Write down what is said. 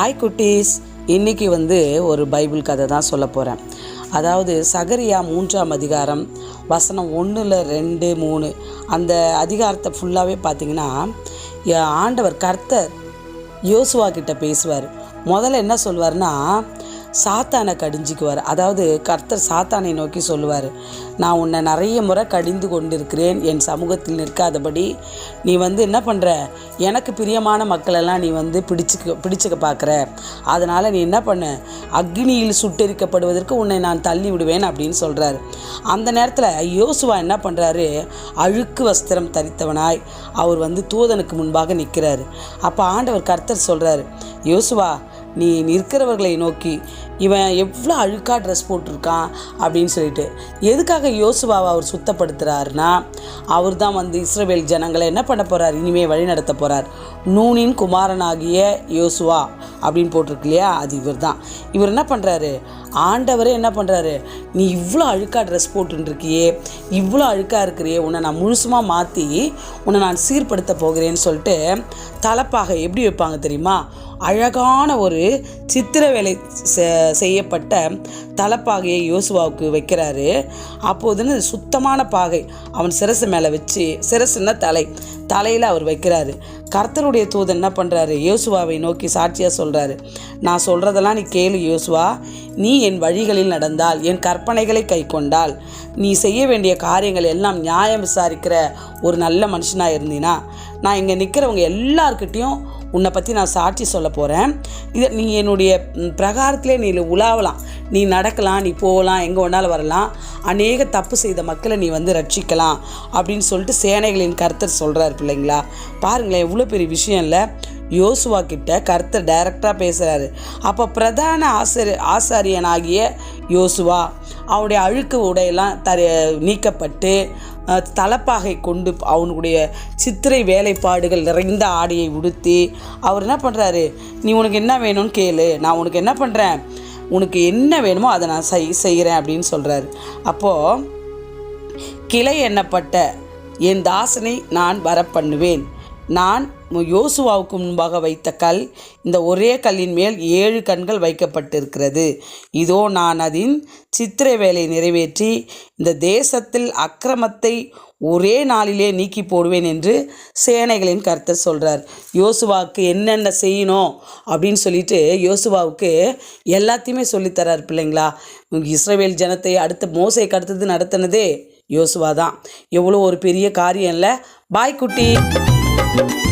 Hi குட்டீஸ். இன்றைக்கி வந்து ஒரு பைபிள் கதை தான் சொல்ல போகிறேன் அதாவது சகரியா மூன்றாம் அதிகாரம் வசனம் ஒன்றில் ரெண்டு மூணு. அந்த அதிகாரத்தை ஃபுல்லாகவே பார்த்தீங்கன்னா ஆண்டவர் கர்த்தர் யோசுவா கிட்ட பேசுவார். முதல்ல என்ன சொல்வார்னா சாத்தானை கடிஞ்சிக்குவார். அதாவது கர்த்தர் சாத்தானை நோக்கி சொல்லுவார் நான் உன்னை நிறைய முறை கடிந்து கொண்டிருக்கிறேன். என் சமூகத்தில் நிற்காதபடி நீ வந்து என்ன பண்ணுற எனக்கு பிரியமான மக்களெல்லாம் நீ வந்து பிடிச்சிக்க பிடிச்சிக்க பார்க்குற. அதனால் நீ என்ன பண்ண? அக்னியில் சுட்டெரிக்கப்படுவதற்கு உன்னை நான் தள்ளி விடுவேன் அப்படின்னு சொல்கிறாரு அந்த நேரத்தில் யோசுவா என்ன பண்ணுறாரு அழுக்கு வஸ்திரம் தரித்தவனாய் அவர் வந்து தூதனுக்கு முன்பாக நிற்கிறாரு. அப்போ ஆண்டவர் கர்த்தர் சொல்கிறாரு யோசுவா நீ நிற்கிறவர்களை நோக்கி இவன் எவ்வளோ அழுக்காக ட்ரெஸ் போட்டிருக்கான் அப்படின்னு சொல்லிட்டு. எதுக்காக யோசுவாவை அவர் சுத்தப்படுத்துகிறாருன்னா அவர் தான் வந்து இஸ்ரேல் ஜனங்களை என்ன பண்ண போகிறார் இனிமேல் வழி நடத்த போகிறார் நூனின் குமாரனாகிய யோசுவா அப்படின்னு போட்டிருக்கு இல்லையா? அது இவர் தான் இவர் என்ன பண்ணுறாரு ஆண்டவரே என்ன பண்ணுறாரு நீ இவ்வளோ அழுக்காக ட்ரெஸ் போட்டுருக்கியே இவ்வளோ அழுக்காக இருக்கிறியே உன்னை நான் முழுசுமாக மாற்றி உன்னை நான் சீர்படுத்த போகிறேன்னு சொல்லிட்டு தலைப்பாக எப்படி வைப்பாங்க தெரியுமா? அழகான ஒரு சித்திர வேலை செய்யப்பட்ட தலைப்பாகையை யோசுவாவுக்கு வைக்கிறாரு. அப்போதுன்னு சுத்தமான பாகை அவன் சிரசு மேலே வச்சு சிரசுன்னா தலை தலையில் அவர் வைக்கிறாரு. கர்த்தருடைய தூதன் என்ன பண்ணுறாரு யோசுவாவை நோக்கி சாட்சியாக சொல்கிறாரு நான் சொல்கிறதெல்லாம் நீ கேளு யோசுவா. நீ என் வழிகளில் நடந்தால் என் கற்பனைகளை கை கொண்டால் நீ செய்ய வேண்டிய காரியங்கள் எல்லாம் நியாயம் விசாரிக்கிற ஒரு நல்ல மனுஷனாக இருந்தீனா? நான் இங்கே நிற்கிறவங்க எல்லார்கிட்டேயும் உன்னை பற்றி நான் சாட்சி சொல்ல போகிறேன் இதை நீ என்னுடைய பிரகாரத்திலே நீ உலாவலாம். நீ நடக்கலாம் நீ போகலாம் எங்கே வேணாலும் வரலாம். அநேக தப்பு செய்த மக்களை நீ வந்து ரட்சிக்கலாம் அப்படின்னு சொல்லிட்டு சேனைகளின் கர்த்தர் சொல்கிறார் பிள்ளைங்களா. பாருங்களேன் எவ்வளோ பெரிய விஷயம் இல்லை. யோசுவா கிட்ட கர்த்தர் டைரக்டாக பேசுகிறாரு அப்போ பிரதான ஆசிரி ஆசாரியனாகிய யோசுவா அவனுடைய அழுக்கு உடையெல்லாம் தர நீக்கப்பட்டு தலப்பாகை கொண்டு அவனுடைய சித்திரை வேலைப்பாடுகள் நிறைந்த ஆடையை உடுத்தி அவர் என்ன பண்ணுறாரு நீ உனக்கு என்ன வேணும்னு கேளு. நான் உனக்கு என்ன பண்ணுறேன் உனக்கு என்ன வேணுமோ அதை நான் செய் செய்கிறேன் அப்படின்னு சொல்கிறாரு அப்போது கிளை எண்ணப்பட்ட என் தாசனை நான் வரப்பண்ணுவேன். நான் யோசுவாவுக்கு முன்பாக வைத்த கல் இந்த ஒரே கல்லின் மேல் ஏழு கண்கள் வைக்கப்பட்டிருக்கிறது. இதோ நான் அதன் சித்திரை வேலை நிறைவேற்றி இந்த தேசத்தில் அக்கிரமத்தை ஒரே நாளிலே நீக்கி போடுவேன் என்று சேனைகளின் கருத்தர் சொல்கிறார் யோசுவாவுக்கு என்னென்ன செய்யணும் அப்படின்னு சொல்லிட்டு யோசுவாவுக்கு எல்லாத்தையுமே சொல்லித்தரார் பிள்ளைங்களா. இஸ்ரேவேல் ஜனத்தை அடுத்த மோசைக்கு அடுத்தது நடத்தினதே யோசுவா தான். எவ்வளோ ஒரு பெரிய காரியம் இல்லை. பாய் குட்டி. Thank you.